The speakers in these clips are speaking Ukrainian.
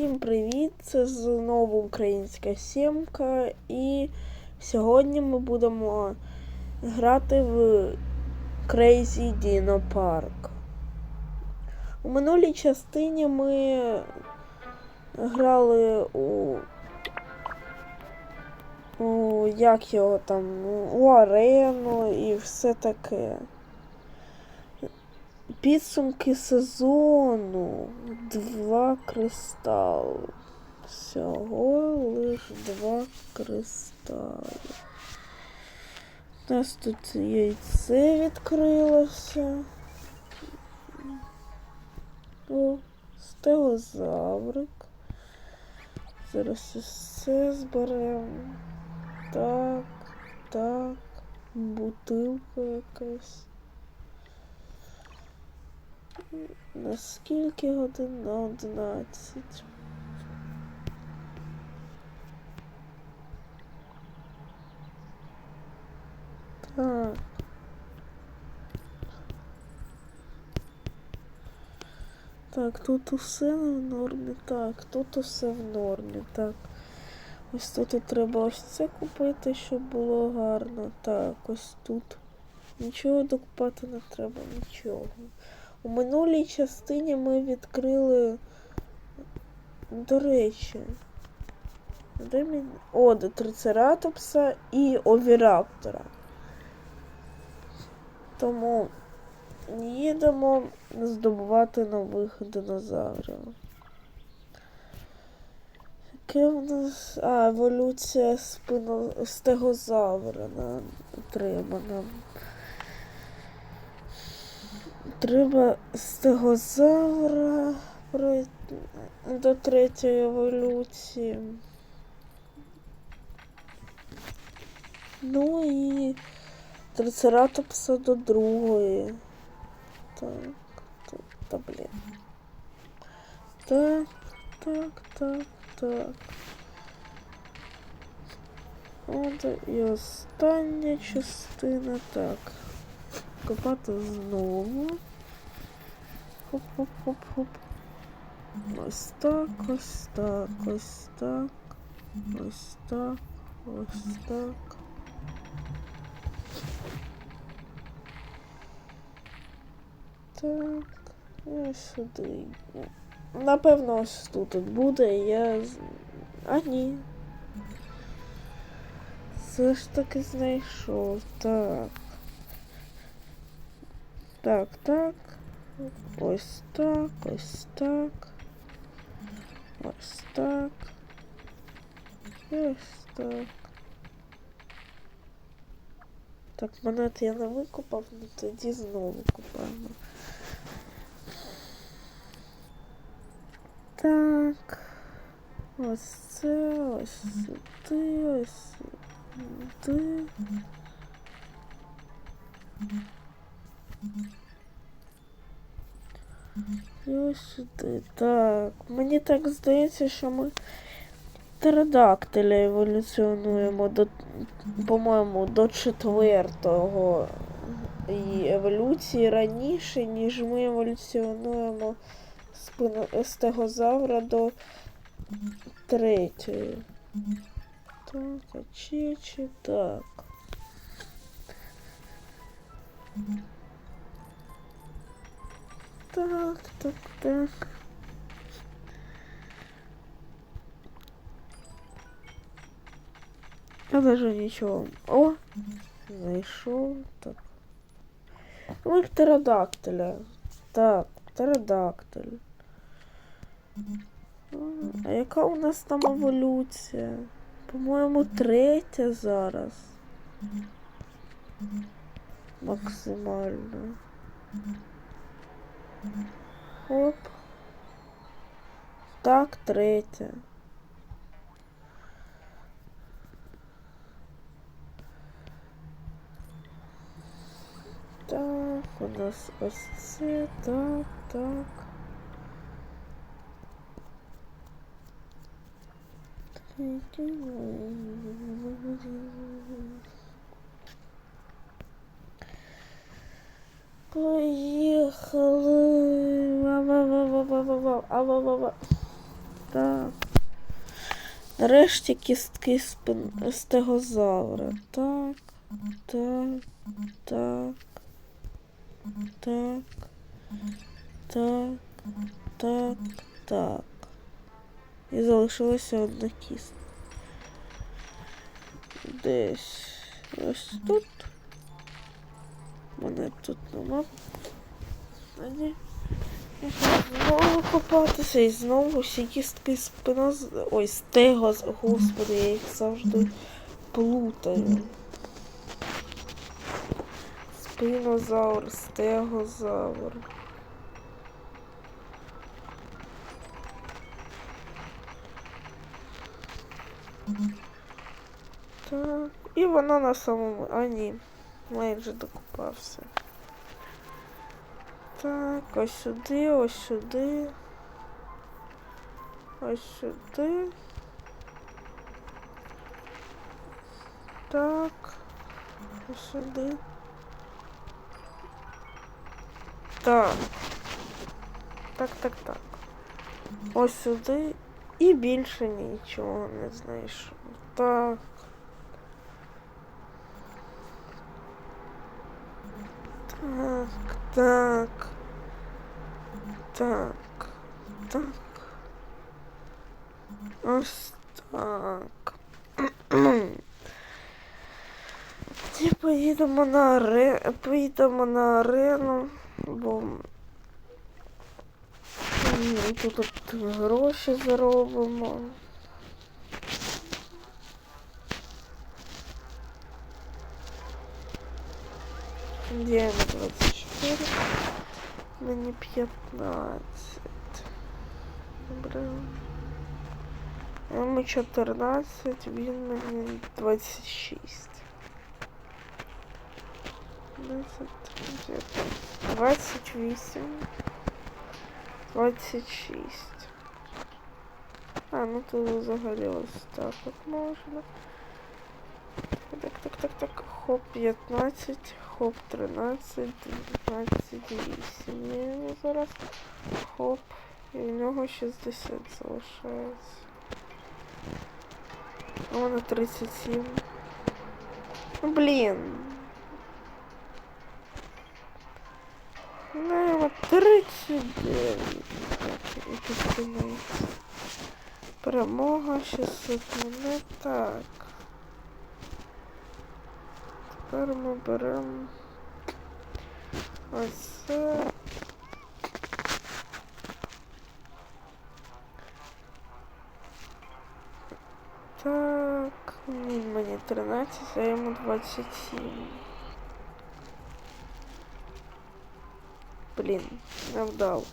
Всім привіт! Це знову українська сімка, і сьогодні ми будемо грати в Crazy Dino Park. У минулій частині ми грали у, у як його там, у арену і все таке. Підсумки сезону. Два кристали. Всього лиш два кристали. У нас тут яйце відкрилося. О, стегозаврик. Зараз усе зберемо. Так, так, бутилка якась. На скільки годин? На 11. Так. Так, тут усе в нормі. Так, тут усе в нормі. Так. Ось тут треба ось це купити, щоб було гарно. Так, ось тут. Нічого докупати не треба, нічого. У минулій частині ми відкрили. До речі. Де. О, до трицератопса і овіраптора. Тому їдемо здобувати нових динозаврів. Яке в нас. А, еволюція спино... стегозавра нам треба нам. Треба стегозавра до третьої еволюції. Ну і трицератопса до другої. Так, так, та блін. Так, так, так, так. От і остання частина. Так. Копати знову. Хоп-хоп-хоп-хоп. Ось так, ось так, ось так, ось так, ось так. Так, ось сюди. Напевно, ось тут буде, я. А ні. Все ж таки знайшов. Так. Так, так. Ось так, ось так. Ось так. І ось так. Так, монет я не викупав, ну тоді знову купаємо. Так. Ось це, ось сюди, ось сюди. Сюди. Так. Мені так здається, що ми птеродактиля еволюціонуємо до, по-моєму, до четвертого і еволюції раніше, ніж ми еволюціонуємо спино стегозавра до третьої. Так, а чечі, так. Так, так, так. Я даже нічого. О! Знайшов. Так. Ну, птеродактиля. Так, птеродактиль. А яка у нас там еволюція? По-моєму, третя зараз. Максимально. Оп. Так, третя. Так, у нас ось так, так. Ва-ва-ва-ва-ва-ва. А-ва-ва-ва. Так. Нарешті кістки спин... стегозавра. Так, так, так, так, так, так, так. І залишилася одна кістка. Десь ось тут. Мене тут нема. А ні. І Знову копатися і знову всі кістки спина. Ой, стегоз. Господи, я їх завжди плутаю. Спинозавр, стегозавр. Так, і вона на самому. А ні, майже докупався. Так, ось сюди, ось сюди. Ось сюди. Так. Ось сюди. Так. Так, так, так. Ось сюди. І більше нічого не знайшов. Так. Так, так. Так. Так. Ось так. І поїдемо на арену. Поїдемо на арену, бо м, тут от гроші заробимо. Где на 24? Мені 15. Добре. Йому 14, він мені 26. 10, 28. 26. А, ну тут взагалі ось так от можна. Так, так, так, так. Хоп 15, хоп 13, 28. Є йому зараз. Хоп. І в нього 60 залишається. А у мене 37. Ну блін. Ну, 39. Так, і тут. Перемога 600 монет. Так. Тепер ми беремо ось. Так, мені 13, а йому 27. Блін, не вдав.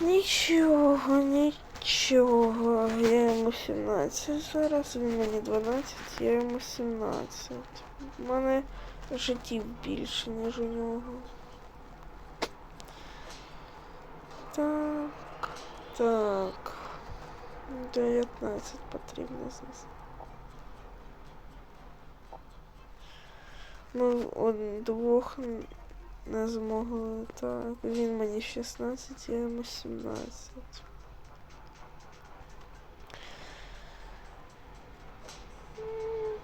Нічого, нічого. Я йому 17 зараз, він мені 12, я йому 17. У мене життів більше, ніж у нього. Так, так. 19 потрібно зараз. Ми од- двох н- не змогли. Так, він мені 16, я йому 17.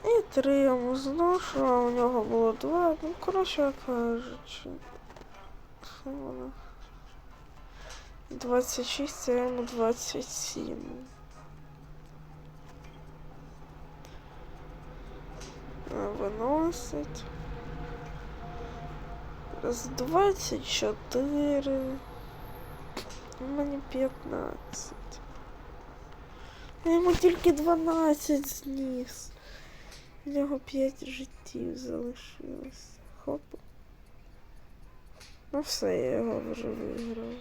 І три йому зношу, а у нього було два. Ну, коротше кажучи. Що воно? 26, а йому 27. А, Виносить. Раз 24. У мене 15. Я йому тільки 12 зніс. У нього 5 життів залишилось. Хоп. Ну все, я його вже виграв.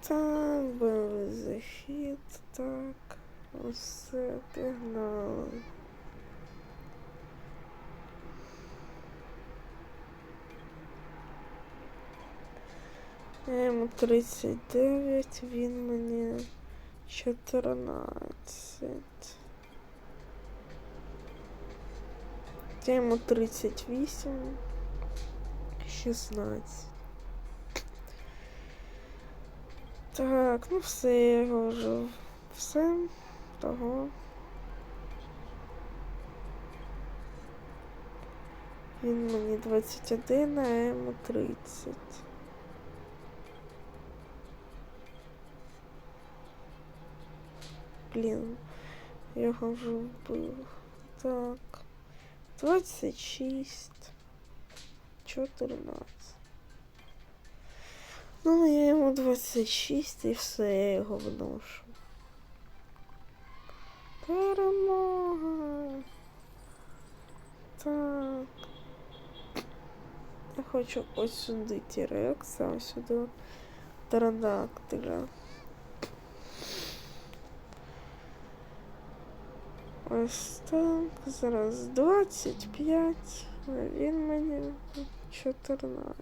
Так, бойовий захід, так. Усе пігнали. Я йому 39, він мені 14. Я йому 38, 16. Так, ну все, я його вже все того. Він мені 21, а йому 30. Блін, я його вже вбив. Так. 26. 14. Ну, я йому 26 і все, я його вношу. Перемога. Так. Я хочу ось сюди Тірекса, ось сюди Таранактиля. Ось. Зараз 25, а він мені 14.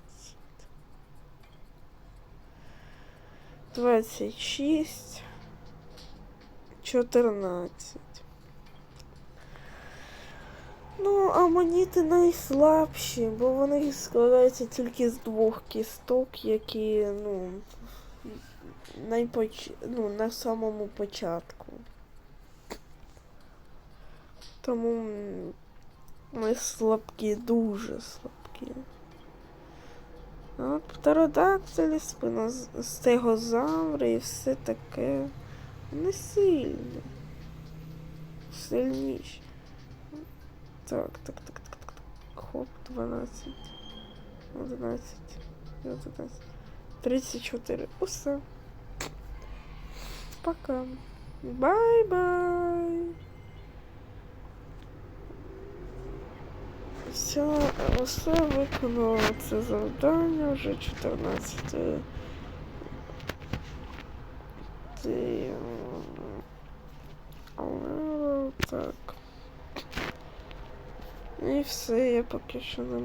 26. 14. Ну, амоніти найслабші, бо вони складаються тільки з двох кісток, які, ну, найпоч... ну, на самому початку. Тому ми слабкі, дуже слабкі. От птеродактилі, спина стегозаври і все таке. Не сильні. Сильніші. Так, так, так, так, так. Хоп, 12. 11. 11. 34. Усе. Пока. Бай-бай. Все, все виконало це завдання, вже 14. Ти... Але так. І все, я поки що не,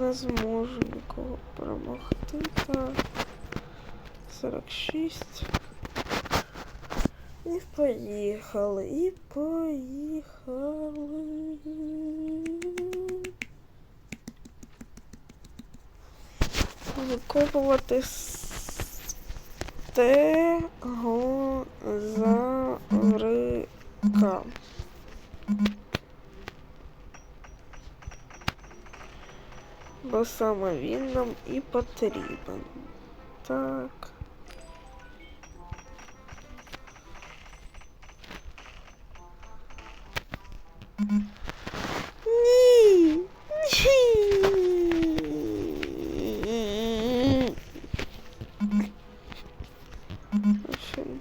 не зможу нікого перемогти. Так. 46. І поїхали, і поїхали. Викопувати стегозаврика. Бо саме він нам і потрібен. Так.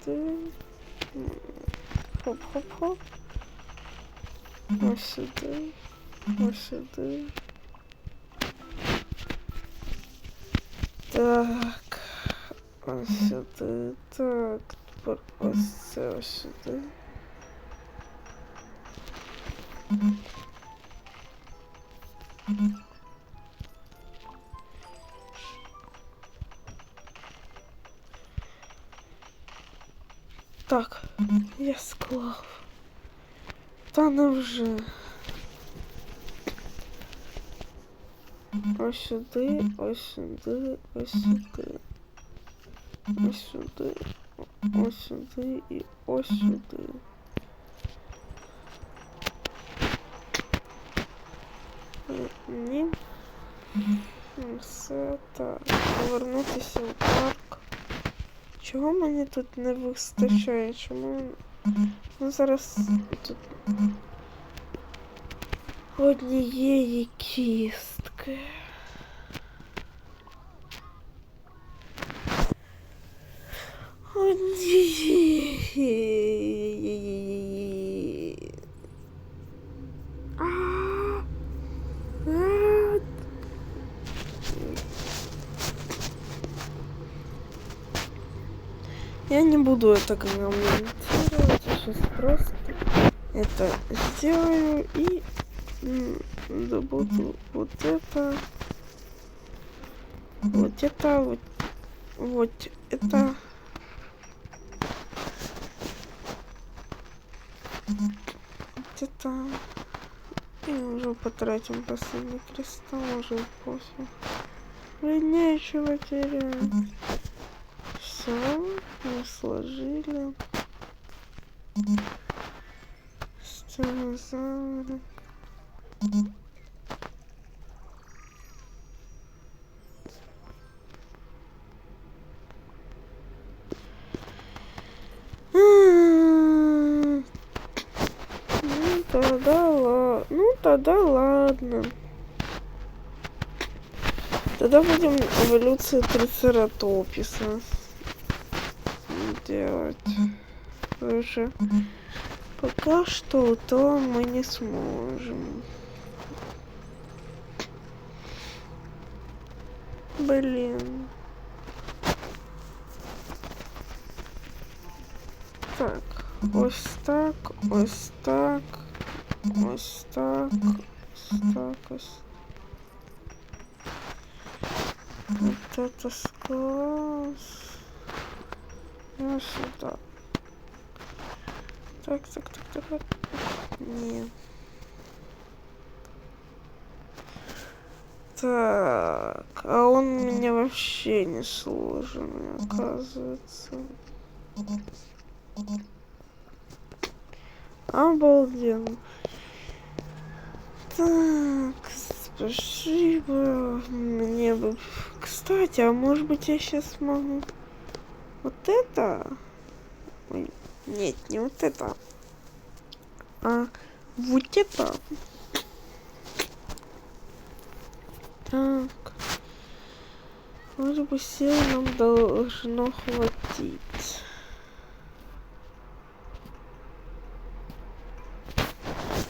Сюди. Хоп-хоп-хоп. Ось сюди. Ось сюди. Так. Ось сюди. Так. Тепер ось це ось сюди. Та невже. Ось сюди, ось сюди, ось сюди. Ось сюди, ось сюди і ось сюди. Ні. Все так. Повернутися в парк. Чого мені тут не вистачає? Чому? Ну зараз тут однієї кістки. Однієї. А, а, Я не буду это комментировать, я сейчас просто это сделаю и добуду вот это, вот это, вот, вот это. Вот это. И уже потратим последний кристалл, уже пофиг. Мне нечего терять. Все. Мы сложили. Стилозавр. М, Ну тогда ладно. Ну тогда ладно. Тогда будем эволюцию трицератописа делать. Уже пока что то мы не сможем. Блин. Так, ось так, ось так, ось так, ось так, ось. Вот это склад. Ну сюда. Так, так, так, так, так. Не. Так, а он меня вообще не сложенный, оказывается. Обалденно. Так, спасибо. Мне бы... Кстати, а может быть я сейчас смогу... Вот это? Ой, нет, не вот это. А вот это. Так. Может быть, сил нам должно хватить.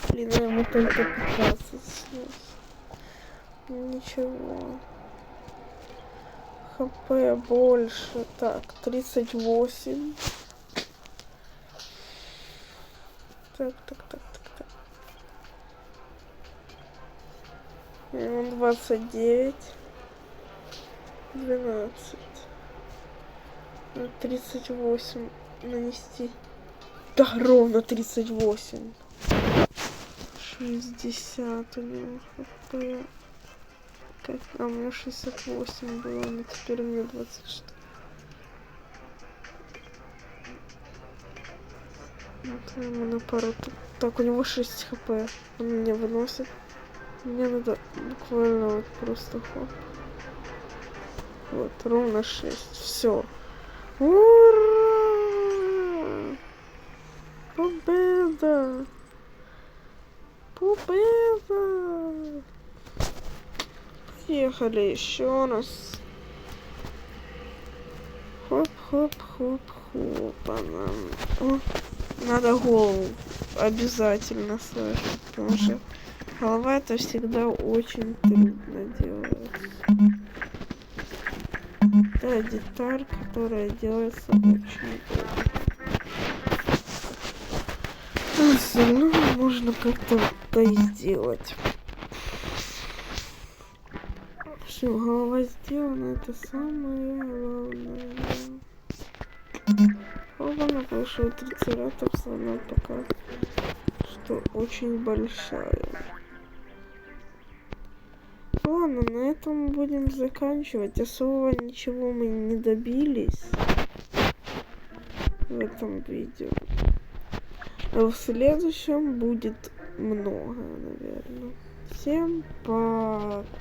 Блин, ему только 15 снес. Ничего. ХП больше. Так, 38. Так, так, так, так, так. Ему 29. 12. Ну, 38 нанести. Да, ровно 38. 60 у него хп. Как? А у меня 68 было, но теперь у меня 26. Вот ему на пару. Так, у него 6 хп. Он меня выносит. Мне надо буквально вот просто хоп. Вот, ровно 6. Все. Ура! Победа! Победа! Поехали еще раз. Хоп-хоп-хоп-хоп. О, надо голову обязательно сложить, потому что голова это всегда очень трудно делать. Это деталь, которая делается очень. А остальное можно как-то да и сделать. Все, голова сделана, это самое главное. Оба пошел трицератопс, она пока что очень большая. Ладно, на этом будем заканчивать. Особо ничего мы не добились в этом видео. А в следующем будет много, наверное. Всем пока.